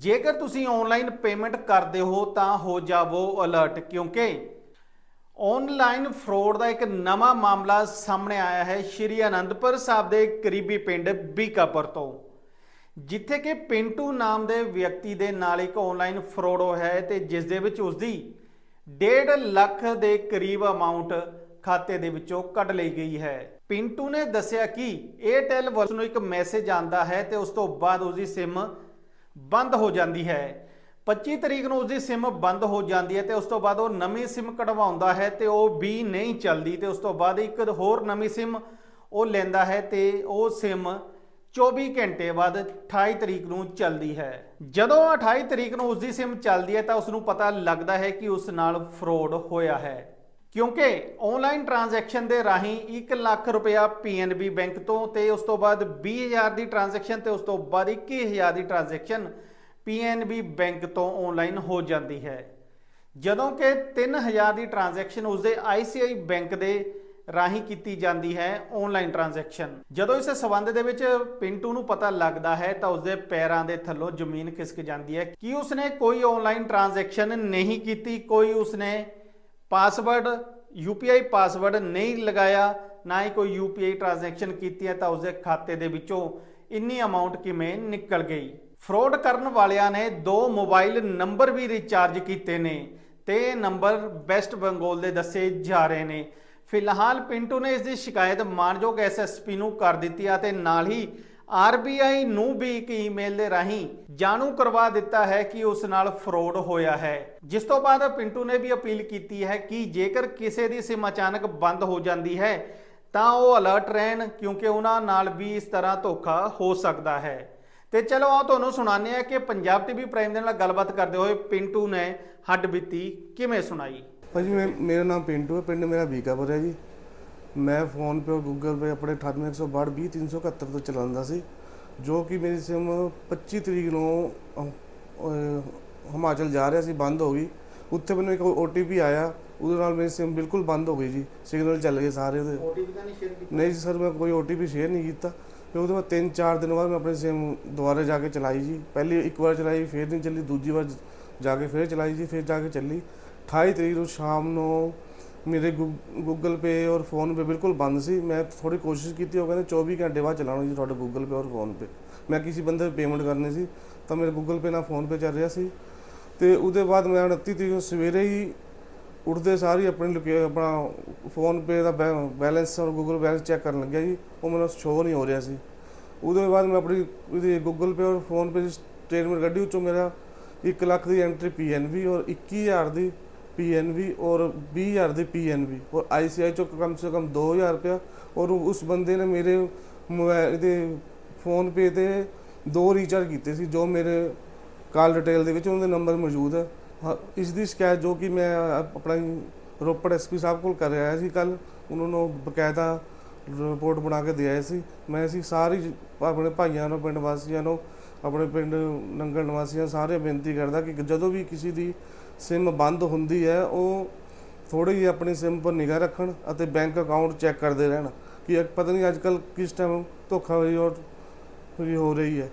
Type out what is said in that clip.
ਜੇਕਰ ਤੁਸੀਂ online payment ਕਰਦੇ ਹੋ ਤਾਂ ਹੋ ਜਾਵੋ ਅਲਰਟ ਕਿਉਂਕਿ ਆਨਲਾਈਨ ਫਰੋਡ ਦਾ ਇੱਕ ਨਵਾਂ ਮਾਮਲਾ ਸਾਹਮਣੇ ਆਇਆ ਹੈ ਸ਼੍ਰੀ ਅਨੰਦਪੁਰ ਸਾਹਿਬ ਦੇ ਕਰੀਬੀ ਪਿੰਡ ਬੀਕਾਪੁਰ ਤੋਂ, ਜਿੱਥੇ ਕਿ ਪਿੰਟੂ ਨਾਮ ਦੇ ਵਿਅਕਤੀ ਦੇ ਨਾਲ ਇੱਕ ਆਨਲਾਈਨ ਫਰੋਡ ਹੋਇਆ ਹੈ ਤੇ ਜਿਸ ਦੇ ਵਿੱਚ ਉਸਦੀ 1.5 ਲੱਖ ਦੇ ਕਰੀਬ ਅਮਾਉਂਟ ਖਾਤੇ ਦੇ ਵਿੱਚੋਂ ਕੱਢ ਲਈ ਗਈ ਹੈ। ਪਿੰਟੂ ਨੇ ਦੱਸਿਆ ਕਿ 에ਅਰਟੈਲ ਵੱਲੋਂ ਨੂੰ ਇੱਕ ਮੈਸੇਜ ਆਂਦਾ ਹੈ ਤੇ ਉਸ ਤੋਂ ਬਾਅਦ ਉਸਦੀ SIM ਬੰਦ ਹੋ ਜਾਂਦੀ ਹੈ। 25 ਤਰੀਕ ਨੂੰ ਉਸਦੀ SIM ਬੰਦ ਹੋ ਜਾਂਦੀ ਹੈ ਤੇ ਉਸ ਤੋਂ ਬਾਅਦ ਉਹ ਨਵੀਂ SIM ਕਢਵਾਉਂਦਾ ਹੈ ਤੇ ਉਹ ਵੀ ਨਹੀਂ ਚੱਲਦੀ ਤੇ ਉਸ ਤੋਂ ਬਾਅਦ ਇੱਕ ਹੋਰ ਨਵੀਂ SIM ਉਹ ਲੈਂਦਾ ਹੈ ਤੇ ਉਹ SIM 24 ਘੰਟੇ ਬਾਅਦ 28 ਤਰੀਕ ਨੂੰ ਚੱਲਦੀ ਹੈ। ਜਦੋਂ 28 ਤਰੀਕ ਨੂੰ ਉਸਦੀ SIM ਚੱਲਦੀ ਹੈ ਤਾਂ ਉਸ ਨੂੰ ਪਤਾ ਲੱਗਦਾ ਹੈ ਕਿ ਉਸ ਨਾਲ ਫਰੋਡ ਹੋਇਆ ਹੈ। ਕਿਉਂਕਿ ਆਨਲਾਈਨ ਟ੍ਰਾਂਜੈਕਸ਼ਨ ਦੇ ਰਾਹੀਂ 1 ਲੱਖ ਰੁਪਇਆ PNB ਬੈਂਕ ਤੋਂ ਤੇ ਉਸ ਤੋਂ ਬਾਅਦ 20000 ਦੀ ਟ੍ਰਾਂਜੈਕਸ਼ਨ ਤੇ ਉਸ ਤੋਂ ਬਾਅਦ 21000 ਦੀ ਟ੍ਰਾਂਜੈਕਸ਼ਨ PNB ਬੈਂਕ ਤੋਂ ਆਨਲਾਈਨ ਹੋ ਜਾਂਦੀ ਹੈ। ਜਦੋਂ ਕਿ 3000 ਦੀ ਟ੍ਰਾਂਜੈਕਸ਼ਨ ਉਸਦੇ ICICI ਬੈਂਕ ਦੇ ਰਾਹੀਂ ਕੀਤੀ ਜਾਂਦੀ ਹੈ ਆਨਲਾਈਨ ਟ੍ਰਾਂਜੈਕਸ਼ਨ ਜਦੋਂ ਇਸ ਸਬੰਧ ਦੇ ਵਿੱਚ ਪਿੰਟੂ ਨੂੰ ਪਤਾ ਲੱਗਦਾ ਹੈ ਤਾਂ ਉਸਦੇ ਪੈਰਾਂ ਦੇ ਥੱਲੋਂ ਜ਼ਮੀਨ ਖਿਸਕ ਜਾਂਦੀ ਹੈ। ਕਿ ਉਸਨੇ ਕੋਈ ਆਨਲਾਈਨ ਟ੍ਰਾਂਜੈਕਸ਼ਨ ਨਹੀਂ ਕੀਤੀ, ਕੋਈ ਉਸਨੇ ਪਾਸਵਰਡ UPI ਪਾਸਵਰਡ ਨਹੀਂ ਲਗਾਇਆ, ਨਾ ਹੀ ਕੋਈ UPI ਟ੍ਰਾਂਜੈਕਸ਼ਨ ਕੀਤੀ ਹੈ ਤਾਂ ਉਸਦੇ ਖਾਤੇ ਦੇ ਵਿੱਚੋਂ ਇੰਨੀ ਅਮਾਉਂਟ ਕਿਵੇਂ ਨਿਕਲ ਗਈ? ਫਰੋਡ ਕਰਨ ਵਾਲਿਆਂ ਨੇ ਦੋ ਮੋਬਾਈਲ ਨੰਬਰ ਵੀ ਰਿਚਾਰਜ ਕੀਤੇ ਨੇ ਤੇ ਨੰਬਰ ਵੈਸਟ ਬੰਗਾਲ ਦੇ ਦੱਸੇ ਜਾ ਰਹੇ ਨੇ। ਫਿਲਹਾਲ ਪਿੰਟੂ ਨੇ ਇਸ ਦੀ ਸ਼ਿਕਾਇਤ ਮਾਨਯੋਗ ਐਸਐਸਪੀ ਨੂੰ ਕਰ ਦਿੱਤੀ ਆ ਤੇ ਨਾਲ ਹੀ ਆਰਬੀਆਈ ਨੂੰ ਵੀ ਇੱਕ ਈਮੇਲ ਦੇ ਰਾਹੀਂ ਜਾਣੂ ਕਰਵਾ ਦਿੱਤਾ ਹੈ ਕਿ ਉਸ ਨਾਲ ਫਰੋਡ ਹੋਇਆ ਹੈ। ਜਿਸ ਤੋਂ ਬਾਅਦ ਪਿੰਟੂ ਨੇ ਵੀ ਅਪੀਲ ਕੀਤੀ ਹੈ ਕਿ ਜੇਕਰ ਕਿਸੇ ਦੀ ਸਿਮ ਅਚਾਨਕ ਬੰਦ ਹੋ ਜਾਂਦੀ ਹੈ, ਤਾਂ ਉਹ ਅਲਰਟ ਰਹਿਣ, ਕਿਉਂਕਿ ਉਹਨਾਂ ਨਾਲ ਵੀ ਇਸ ਤਰ੍ਹਾਂ ਧੋਖਾ ਹੋ ਸਕਦਾ ਹੈ। ਤੇ ਚਲੋ ਆ ਤੁਹਾਨੂੰ ਸੁਣਾਉਂਦੇ ਆ ਕਿ ਪੰਜਾਬ ਟੀਵੀ ਪ੍ਰਾਈਮ ਦੇ ਨਾਲ ਗੱਲਬਾਤ ਕਰਦੇ ਹੋਏ ਪਿੰਟੂ ਨੇ ਹੱਡ ਬੀਤੀ। ਕਿਵੇਂ ਸੁਣਾਈ? ਭਾਜੀ, ਮੈਂ ਮੇਰਾ ਨਾਮ ਪਿੰਟੂ ਹੈ, ਪਿੰਡ ਮੇਰਾ ਬੀਕਾਪੁਰ ਹੈ ਜੀ। ਮੈਂ ਫੋਨ ਪੇ ਔਰ ਗੂਗਲ ਪੇ ਆਪਣੇ 9862 20371 ਤੋਂ ਚਲਾਉਂਦਾ ਸੀ ਜੋ ਕਿ ਮੇਰੀ ਸਿਮ 25 ਤਰੀਕ ਨੂੰ ਹਿਮਾਚਲ ਜਾ ਰਿਹਾ ਸੀ ਬੰਦ ਹੋ ਗਈ। ਉੱਥੇ ਮੈਨੂੰ ਇੱਕ OTP ਆਇਆ ਉਹਦੇ ਨਾਲ ਮੇਰੀ ਸਿਮ ਬਿਲਕੁਲ ਬੰਦ ਹੋ ਗਈ ਜੀ ਸਿਗਨਲ ਚੱਲ ਗਏ ਸਾਰੇ ਉਹਦੇ ਤਾਂ ਨਹੀਂ ਸ਼ੇਅਰ ਕੀਤਾ? ਨਹੀਂ ਜੀ ਸਰ ਮੈਂ ਕੋਈ OTP ਸ਼ੇਅਰ ਨਹੀਂ ਕੀਤਾ। ਫਿਰ ਉਹਦੇ ਬਾਅਦ 3-4 ਦਿਨ ਬਾਅਦ ਮੈਂ ਆਪਣੀ ਸਿਮ ਦੁਬਾਰਾ ਜਾ ਕੇ ਚਲਾਈ ਜੀ। ਪਹਿਲੀ ਇੱਕ ਵਾਰ ਚਲਾਈ ਫਿਰ ਨਹੀਂ ਚੱਲੀ ਦੂਜੀ ਵਾਰ ਜਾ ਕੇ ਫਿਰ ਚਲਾਈ ਜੀ ਫਿਰ ਜਾ ਕੇ ਚੱਲੀ। 28 ਤਰੀਕ ਨੂੰ ਸ਼ਾਮ ਨੂੰ ਮੇਰੇ ਗੂਗਲ ਪੇ ਔਰ ਫੋਨ ਪੇ ਬਿਲਕੁਲ ਬੰਦ ਸੀ। ਮੈਂ ਥੋੜੀ ਕੋਸ਼ਿਸ਼ ਕੀਤੀ, ਉਹ ਕਹਿੰਦੇ 24 ਘੰਟੇ ਬਾਅਦ ਚਲਾਉਣਾ ਜੀ ਤੁਹਾਡਾ ਗੂਗਲ ਪੇ ਔਰ ਫੋਨ ਪੇ ਮੈਂ ਕਿਸੇ ਬੰਦੇ ਨੂੰ ਪੇਮੈਂਟ ਕਰਨੀ ਸੀ, ਤਾਂ ਮੇਰੇ ਗੂਗਲ ਪੇ ਨਾਲ ਫੋਨ ਪੇ ਚੱਲ ਰਿਹਾ ਸੀ। ਤੇ ਉਹਦੇ ਬਾਅਦ ਮੈਂ 29 ਤਰੀਕ ਨੂੰ ਸਵੇਰੇ ਹੀ ਉੱਠਦੇ ਸਾਰ ਹੀ ਆਪਣੀ ਲੋਕੇ ਆਪਣਾ ਫੋਨ ਪੇ ਦਾ ਬੈਲੈਂਸ ਔਰ ਗੂਗਲ ਬੈਲੈਂਸ ਚੈੱਕ ਕਰਨ ਲੱਗਿਆ ਜੀ। ਉਹ ਮੈਨੂੰ ਸ਼ੋਅ ਨਹੀਂ ਹੋ ਰਿਹਾ ਸੀ। ਉਹਦੇ ਬਾਅਦ ਮੈਂ ਆਪਣੀ ਉਹਦੀ ਗੂਗਲ ਪੇ ਔਰ ਫੋਨ ਪੇ ਦੀ ਸਟੇਟਮੈਂਟ ਕੱਢੀ ਉੱਚੋਂ ਮੇਰਾ 1 ਲੱਖ ਦੀ ਐਂਟਰੀ ਪੀਐਨਬੀ ਔਰ 21000 ਦੀ ਪੀਐਨਬੀ ਔਰ 20000 ਦੀ ਪੀਐਨਬੀ ਔਰ ਆਈਸੀਆਈ ਚੋਂ ਕਮ ਸੇ ਕਮ 2000 ਰੁਪਇਆ। ਔਰ ਉਸ ਬੰਦੇ ਨੇ ਮੇਰੇ ਮੋਬਾਈਲ ਦੇ ਫੋਨ ਪੇ ਤੇ ਦੋ ਰੀਚਾਰਜ ਕੀਤੇ ਸੀ ਜੋ ਮੇਰੇ ਕਾਲ ਡਿਟੇਲ ਦੇ ਵਿੱਚ ਉਹਨਾਂ ਦੇ ਨੰਬਰ ਮੌਜੂਦ ਹੈ। ਹਾਂ, ਇਸ ਦੀ ਸ਼ਿਕਾਇਤ ਜੋ ਕਿ ਮੈਂ ਆਪਣਾ ਰੋਪੜ ਐਸਪੀ ਸਾਹਿਬ ਕੋਲ ਕਰ ਆਇਆ ਸੀ ਕੱਲ ਉਹਨਾਂ ਨੂੰ ਬਕਾਇਦਾ ਰਿਪੋਰਟ ਬਣਾ ਕੇ ਦੇ ਆਏ ਸੀ। ਮੈਂ ਅਸੀਂ ਸਾਰੀ ਆਪਣੇ ਭਾਈਆਂ ਨੂੰ ਪਿੰਡ ਵਾਸੀਆਂ ਨੂੰ ਆਪਣੇ ਪਿੰਡ ਨੰਗਲ ਨਿਵਾਸੀਆਂ ਸਾਰੇ ਬੇਨਤੀ ਕਰਦਾ ਕਿ ਜਦੋਂ ਵੀ ਕਿਸੇ ਦੀ ਸਿਮ ਬੰਦ ਹੁੰਦੀ ਹੈ, ਉਹ ਥੋੜੀ ਜਿਹੀ ਆਪਣੀ ਸਿਮ ਪਰ ਨਿਗਾਹ ਰੱਖਣ ਅਤੇ ਬੈਂਕ ਅਕਾਊਂਟ ਚੈੱਕ ਕਰਦੇ ਰਹਿਣ। ਕਿ ਪਤਾ ਨਹੀਂ ਅੱਜ ਕੱਲ ਕਿਸ ਟਾਈਮ ਧੋਖਾਧੜੀ ਔਰ ਵੀ ਹੋ ਰਹੀ ਹੈ।